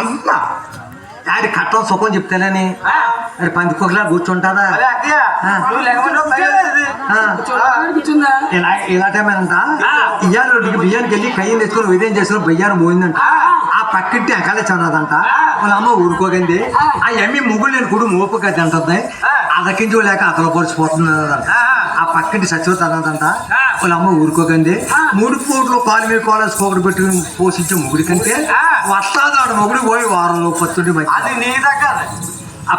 అంత ఆడి కట్టం సుఖం చెప్తానని అది పందికొకలా కూర్చుందా ఇలా ఇలా టైమేనంట. ఇయ్యాల రోడ్డుకి బియ్యానికి వెళ్ళి కయ్యం తెచ్చుకొని ఉదయం చేసుకుని బియ్యాన్ని పోయిందంట ఆ. పక్కింటి ఎంకాలే చదవదంట. వాళ్ళ అమ్మ ఊరుకోకండి ఆ ఎమ్మి ముగ్గులు నేను కూడా మోపుగా తింటుంది ఆ. అదకించుకోలేక అతల పరుచుపోతుందంట ఆ. పక్కింటి సచివతనంట ఆ. వాళ్ళ అమ్మ ఊరుకోకండి. మూడు పూట్లు కాలు మీద కాలేజ్ కోకటి పెట్టుకుని పోషించే ముగుడి కంటే. వస్తాదాడు మొగుడు పోయి వారంలో పత్తుండి అది నీ దగ్గర. ఆ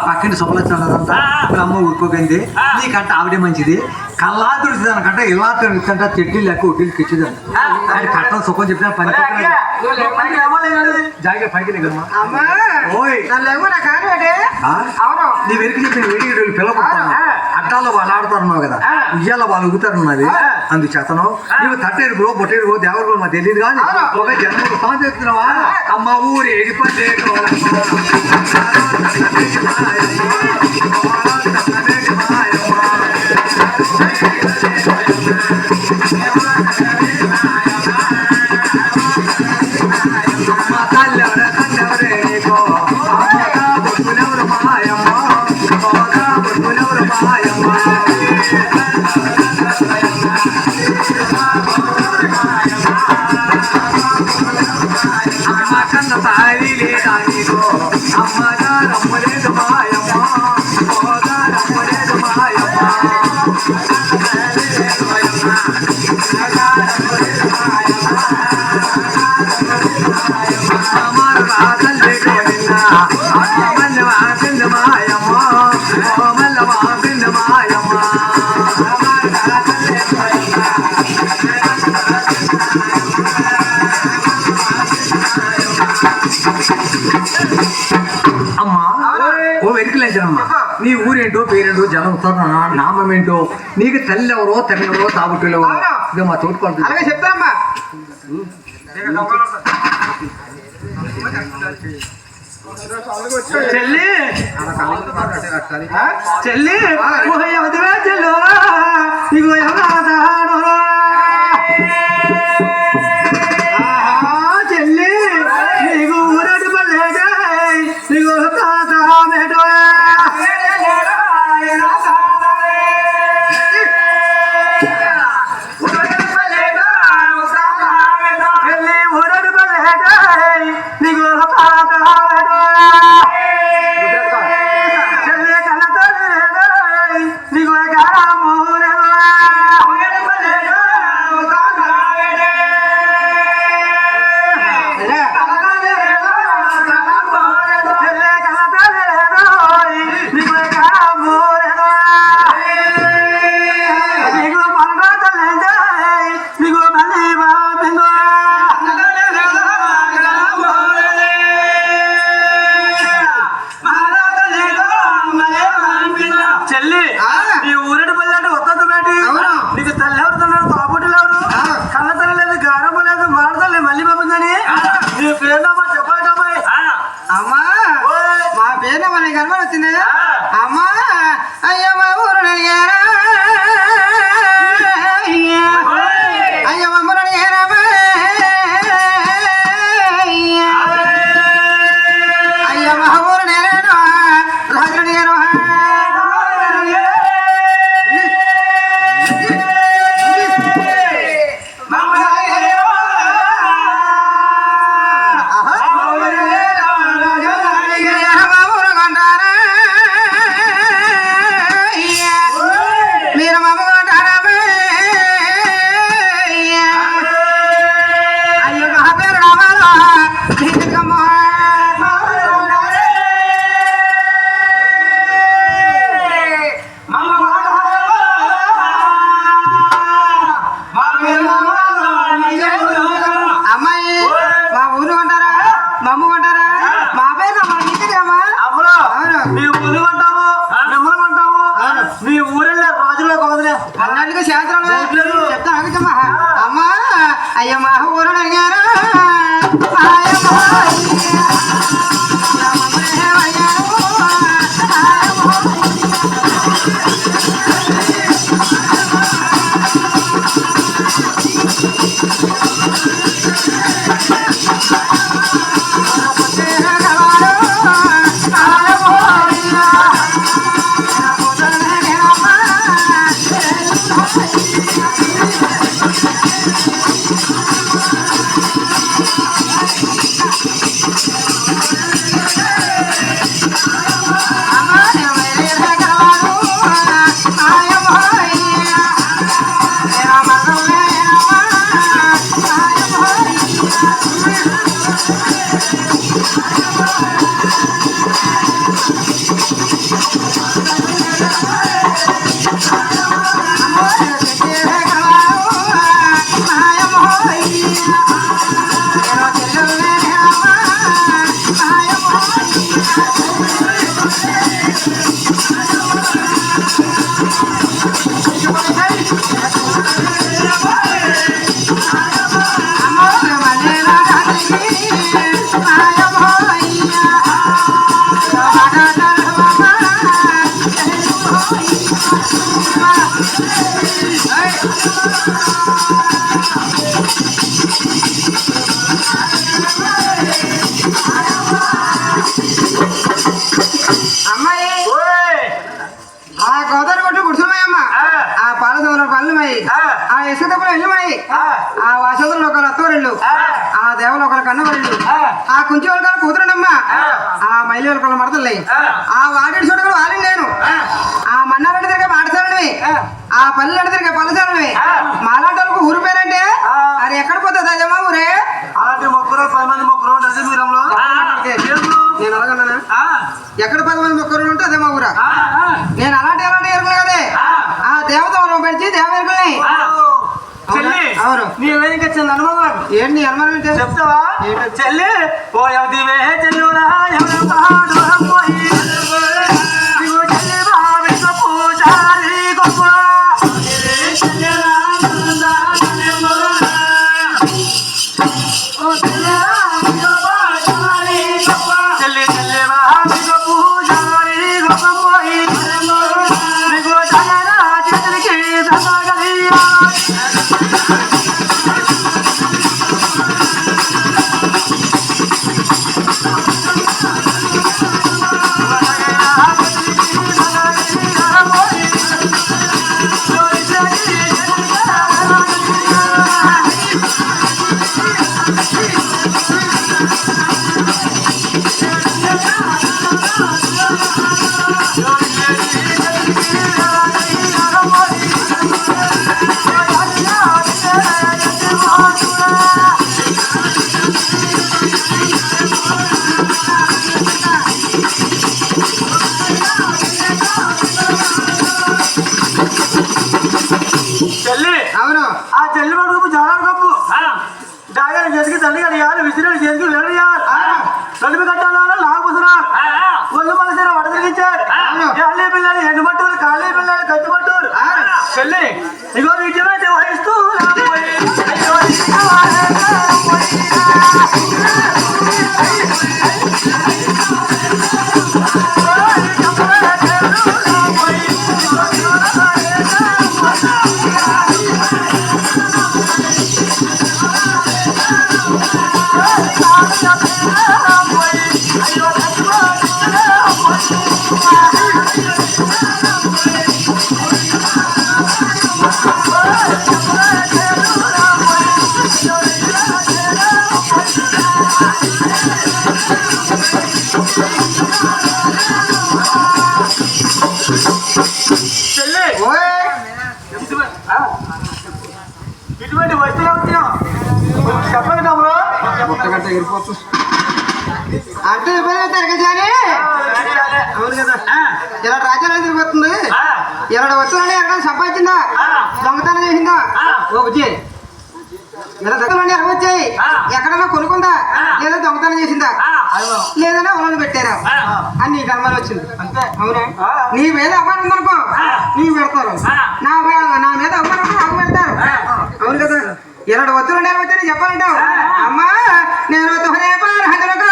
ఆ. వాళ్ళ అమ్మ ఊరుకోకండి. నీకంటే ఆవిడే మంచిది. కల్లాతుడి దానికంటే ఇలా తింటే చెడ్డీ లెక్క ఒడ్డీలు కిచ్చిదండి ఆ. ఆయన కట్టం సుఖం చెప్పిన పని. జాగ్రత్త పైకి నా వెనక్కి చెప్పిన వేడి పిల్లలు ఆ. అట్టాల్లో వాళ్ళు ఆడుతున్నావు కదా ఆ. ఇయ్యాల వాళ్ళు ఊగుతారున్నది. అందుచేతను నువ్వు తట్టేరు బ్రో బొట్టేరు బ్రో దేవరు బ్రో మాకు తెలియదు కానీ. ఒక జన్మ సాగు చెప్తున్నావా అమ్మ ఊరి ఎడిపట్టే కన్న తాయి లేదా నీకో అమ్మగా రమ్మలేదు మాయమ్మ అమ్మగా రమ్మలేదు మాయమ్మ అమర రాజల్లే కోడిన్న అమ్మల్ల వాకింద మాయమ్మ అమ్మల్ల వాకింద మాయమ్మ నీ ఊరేంటో పేరేంటో జనం నామం ఏంటో? నీకు తల్లి ఎవరో తల్లి ఎవరో తాగుట్టులు ఎవరో మా తోడుకోవాలి అలాగే చెప్తామ్మా చెల్లి. చెల్లి ఇగో ఎవరాడాడోరా ఆ ఆ కుంచి వాళ్ళ కూతురుండమ్మ ఆ. మైలి వాళ్ళ మడతల్ని ఆ. వాడి చోటు కూడా వాళ్ళని నేను. ఆ. మన్నారెడ్డి తిరిగే మాటసాలని ఆ. పల్లె తిరిగే పల్లెసాలని మాలాంటి వాళ్ళకు ఊరు పేరంటే? అది ఎక్కడ పోతుంది అదేమా ఊరే? అలాంటి మొక్కలు పది మంది మీరంలో? నేను అలాగన్నానా ఎక్కడ పది మంది మొక్కలు ఉంటే అదే మా ఊరా? నేను అలాంటి అలాంటి ఎరుకులు కదే. ఆ. దేవత పెంచి దేవ ఎరుకుల్ని చెల్లి అవును? నీ ఇంకా చిన్న అనుభవం నాకు. ఏంటి? అనుమానం ఏంటి? చెప్తావా? చెల్లి ఓ ఎవరు పోయి ఆ చెల్లి పడుకు చాలా కప్పు. జాగ్రత్త చేతికి తల్లి కడియాలి విసిరేడు చేతికి వేడియాలి తలుపు కట్టాలి లాగుతున్నారు ఒళ్ళు మనసిన వడదిరిగించారు ఖాళీ పిల్లలు ఎండు పట్టులు ఖాళీ పిల్లలు కత్తి పట్టులు. చెల్లి ఇగో వీటి వహిస్తూ అంటే ఇబ్బంది తరగతి అవును కదా. ఇలా రాజ్యాలు తిరిగిపోతుంది ఇలా వస్తువులని ఎక్కడ సంపాదించిందా? దొంగతనం చేసిందా? ఓ బుజ్జి. ఇలా దగ్గరలోనే ఎక్కడ వచ్చాయి ఎక్కడన్నా కొనుక్కుందా? లేదా దొంగతనం చేసిందా? లేదన్నా వాళ్ళని పెట్టారా? అని నీకు అనుమానం వచ్చింది. అవునా. నీ మీద అమ్మాయి ఉందనుకో. నీకు పెడతారు. నా నా మీద ఉంటే నాకు పెడతారు. అవును కదా? ఇరవై వత్తులు నేను చెప్పాలంటావు. అమ్మా! నేను తొహరే పార్ హజరు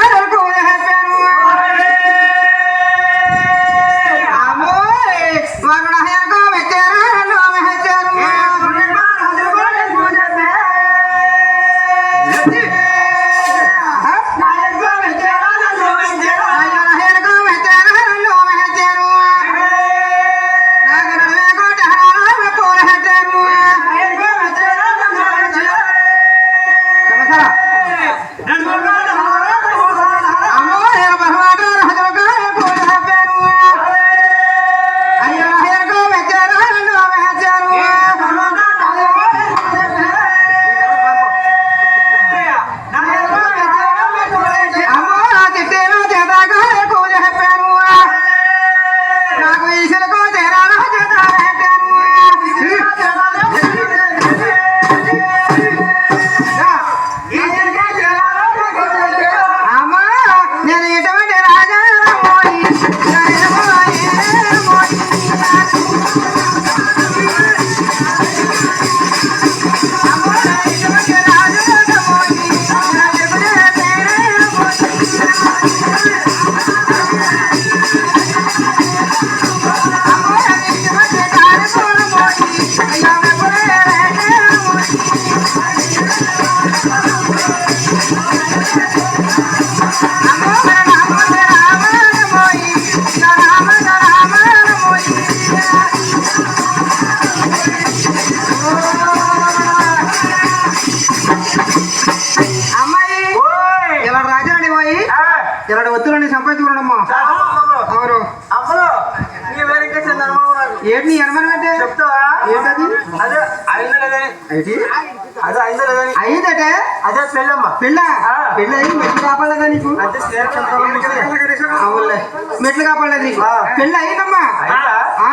ఏంటి నీ అనుమానం ఏంటి? చెప్తావా? ఏంటది? అదే అయిందో లేదని ఏంటి అదే అయిందో లేదని అయ్యిందటే అదే పెళ్ళమ్మ. పెళ్ళ? పెళ్ళి అయ్యి మెట్లు కాపాడలేదా నీకు? అంటే అవునులే మెట్లు కాపాడలేదు నీకు? ఆ. పెళ్ళి అయ్యిందమ్మా అయిందా? ఆ.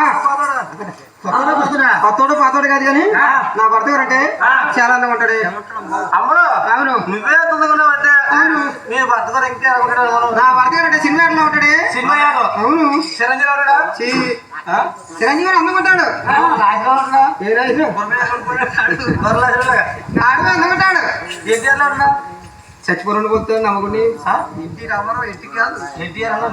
కొత్తోడు పాతోడు కాదు కానీ నా భర్త గారు అంటే. చాలా అందంగా ఉంటాడు. అమ్మలో అవును. నువ్వే తొందరకున్నావు అంటే అవును నీ భర్త ఇంకా నా గారు సినిమా ఎట్లా ఉంటాడు సినిమా అవును. చిరంజీవి. చిరంజీవి అందంగా ఉంటాడు ఎన్టీఆర్లో పోతాడు నమ్మకుని ఎన్టీ రామారావు ఎన్టీ కాదు. ఎన్టీఆర్